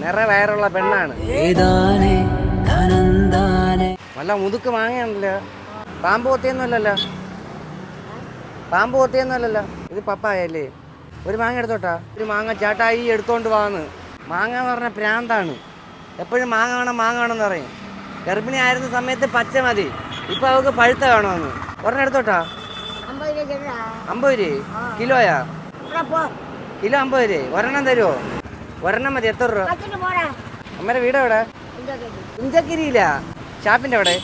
നിറ വയറുള്ള പെണ്ണാണ്. വല്ല മുതുക്ക് മാങ്ങയാണല്ലോ. പാമ്പ് കൊത്തിയൊന്നുമല്ലല്ലോ. പാമ്പ് കൊത്തിയൊന്നുമല്ലല്ലോ. ഇത് പപ്പായല്ലേ. ഒരു മാങ്ങ എടുത്തോട്ടാ. ഒരു മാങ്ങ ചാട്ടായി എടുത്തോണ്ട് വാന്ന്. മാങ്ങ എന്ന് പറഞ്ഞ പ്രാന്താണ്. എപ്പോഴും മാങ്ങ വേണം മാങ്ങ വേണമെന്ന് പറയും. ഗർഭിണി ആയിരുന്ന സമയത്ത് പച്ച മതി. ഇപ്പൊ അവൾക്ക് പഴുത്ത വേണമെന്ന് ഒരെണ്ണം എടുത്തോട്ടാ. അമ്പത് രൂപ കിലോയാ? കിലോ അമ്പത് രൂപ. ഒരെണ്ണം തരുമോ ഒരെണ്ണം മതി എത്ര രൂപ? അമ്മയുടെ വീട് എവിടെ? ഇഞ്ചക്കിരിയില്ല കുഞ്ചക്കിരിയില്ല ഷാപ്പിന്റെ അവിടെ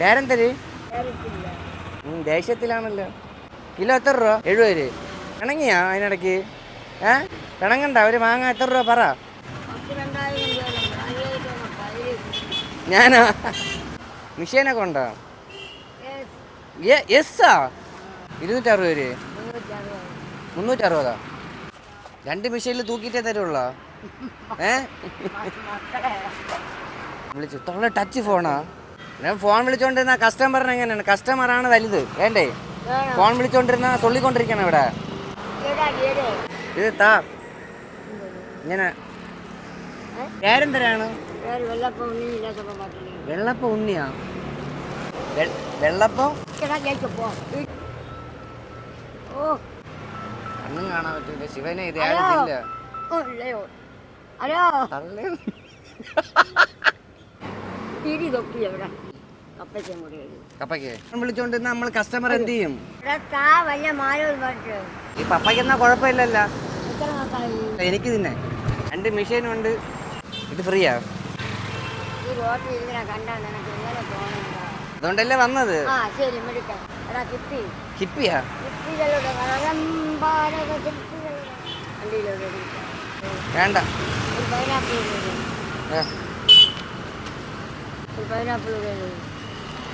പേരെന്തര്? ദേഷ്യത്തിലാണല്ലോ. കിലോ എത്ര രൂപ? എഴുപത് രൂപ. പിണങ്ങിയാ അതിനിടയ്ക്ക്? ഏ? പിണങ്ങണ്ട ഒരു മാങ്ങ എത്ര രൂപ പറ. ഞാനാ? മിഷീനൊക്കെ ഉണ്ടോ? യെസ്സാ? ഇരുന്നൂറ്ററുപത് രൂപ. മുന്നൂറ്ററുപതാ? രണ്ട് മിഷീനിൽ തൂക്കിയിട്ടേ തരുള്ളോ. ഏ? വിളിച്ചു. തൊള്ള ടച്ച് ഫോണാ ഞാൻ ഫോൺ വിളിച്ചോണ്ടിരുന്ന കസ്റ്റമറിന് എങ്ങനെയാണ്? കസ്റ്റമറാണ് വലുത്. വേണ്ടേ? ഫോൺ വിളിച്ചോണ്ടിരുന്ന തൊള്ളിക്കൊണ്ടിരിക്കണം ഇവിടെ. ഇത് താ. ഇങ്ങനെ. പേരെന്തരാണ് വെള്ളപ്പ ഉണ്ണിയാ? വെള്ളപ്പം? ഓ. കണ്ണും കാണാൻ പറ്റൂല. ശിവനെ ഇത് കപ്പയ്ക്ക് നമ്മൾ കസ്റ്റമർ എന്ത് ചെയ്യും ഈ പപ്പയ്ക്ക് എന്നാ കുഴപ്പമില്ലല്ലോ. എനിക്ക് തിന്നെ രണ്ട് മെഷീനും ഉണ്ട്. ഇത് ഫ്രീയാ അതുകൊണ്ടല്ലേ വന്നത്? ആ ശരി മെടുക്കാം എടാ കിട്ടി ഹിപ്പിയാ വേണ്ട.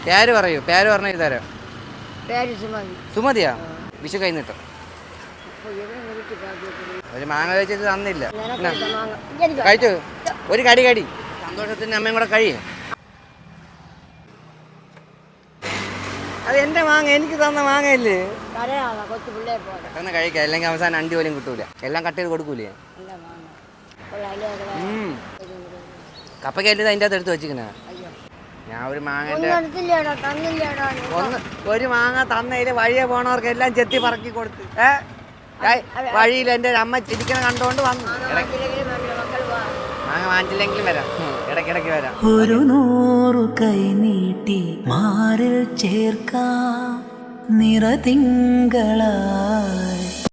പേര് പറയൂ. പേര് പറഞ്ഞ തരാം. പേര് സുമതി. സുമതിയാ? വിഷു ഇവിടെ ഒരു മാങ്ങ കഴിച്ചിട്ട് തന്നില്ല. കഴിച്ചു? ഒരു കടി കടി. സന്തോഷത്തിന്റെ അമ്മയും കൂടെ കഴിയേ. അത് എന്റെ മാങ്ങ എനിക്ക് തന്ന മാങ്ങയില്ലേ? കരയാണോ കൊച്ചു പിള്ളയെ പോലെ. പെട്ടെന്ന് കഴിക്കാം. അല്ലെങ്കിൽ അവസാനം അണ്ടി പോലും കിട്ടൂല. എല്ലാം കട്ട് ചെയ്ത് കൊടുക്കൂലേ? എന്താ മാങ്ങ. അല്ലേ അത് ഉം. ഇതും കൂടെ. കപ്പക്കല്ല് അതിന്റെ അകത്ത് എടുത്ത് വെച്ചിക്കണ അയ്യോ. ഞാൻ ഒരു മാങ്ങ ഒന്നും എടുത്തില്ലേടോ തന്നില്ലേടോ ഒന്ന് ഒരു മാങ്ങ തന്നതിൽ വഴിയെ പോണവർക്ക് എല്ലാം ചെത്തി പറക്കി കൊടുത്ത്. ഏ? വഴിയിൽ എന്റെ അമ്മ ചിരിക്കണ കണ്ടോണ്ട് വന്നു. ഇടയ്ക്ക്. മക്കൾ വാ. മാങ്ങ വാങ്ങിച്ചില്ലെങ്കിലും വരാം. ഉം, ഇടയ്ക്കിടയ്ക്ക് വരാം. ഒരു നൂറു കൈ നീട്ടി മാറിൽ ചേർക്കാം നിറതിങ്കളായി.